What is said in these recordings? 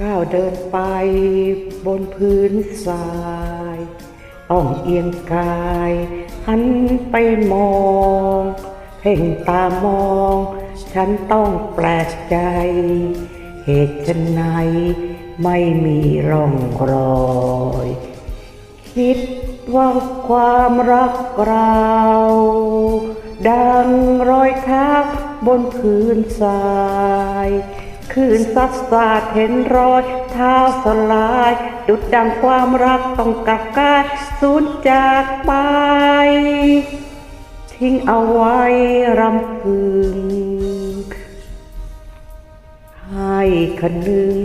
ก้าวเดินไปบนพื้นทรายต้องเอียงกายหันไปมอง เพ่งตามอง ฉันต้องแปลกใจ เหตุไฉนไม่มีร่องรอย คิดว่าความรักเราดังรอยเท้าบนพื้นทราย คืนซัดสาดเห็นรอยเท้าสลาย ดุดดังความรักต้องกลับกายสูญจากไป ทิ้งเอาไว้รำพึง ให้คนึง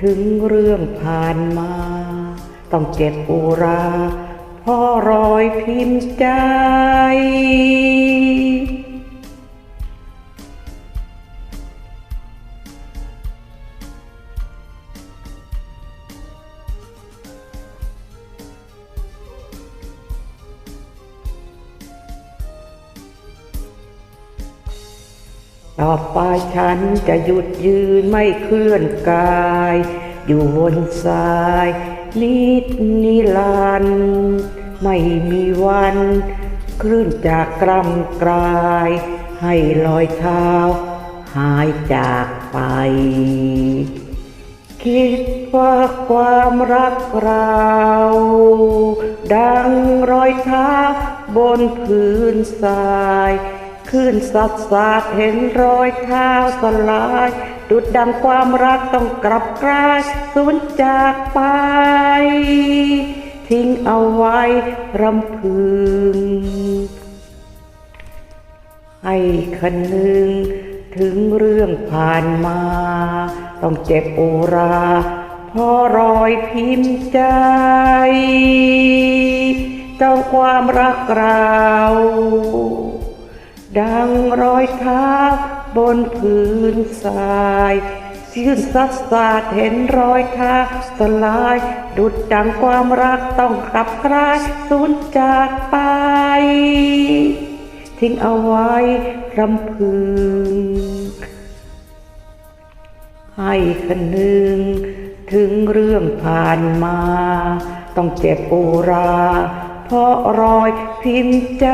ถึงเรื่องผ่านมา ต้องเจ็บอุราพราะรอยพิมพ์ใจ ต่อไปฉันจะหยุดยืนไม่เคลื่อนกาย อยู่บนทราย นิดนิรันด์ไม่มีวันคลื่นจากกรำกราย ให้ลอยเท้า หายจากไป คิดว่าความรักเรา ดังรอยเท้าบนพื้นทราย ขึ้นสัดสาดเห็นรอยเท้าสลาย ดุดดังความรักต้องกลับกลายสูญจากไป ทิ้งเอาไว้รำพึง ให้คะนึงถึงเรื่องผ่านมา ต้องเจ็บอุราเพราะรอยพิมพ์ใจ เจ้าความรักเรา ดังรอยเท้าบนพื้นทรายชื่นสัดสาดเห็นรอยเท้าสลาย ดุดดังความรักต้องกลับกลายสูญจากไป ทิ้งเอาไว้รำพึง ให้คนึงถึงเรื่องผ่านมา ต้องเจ็บอุรา เพราะรอยพิมพ์ใจ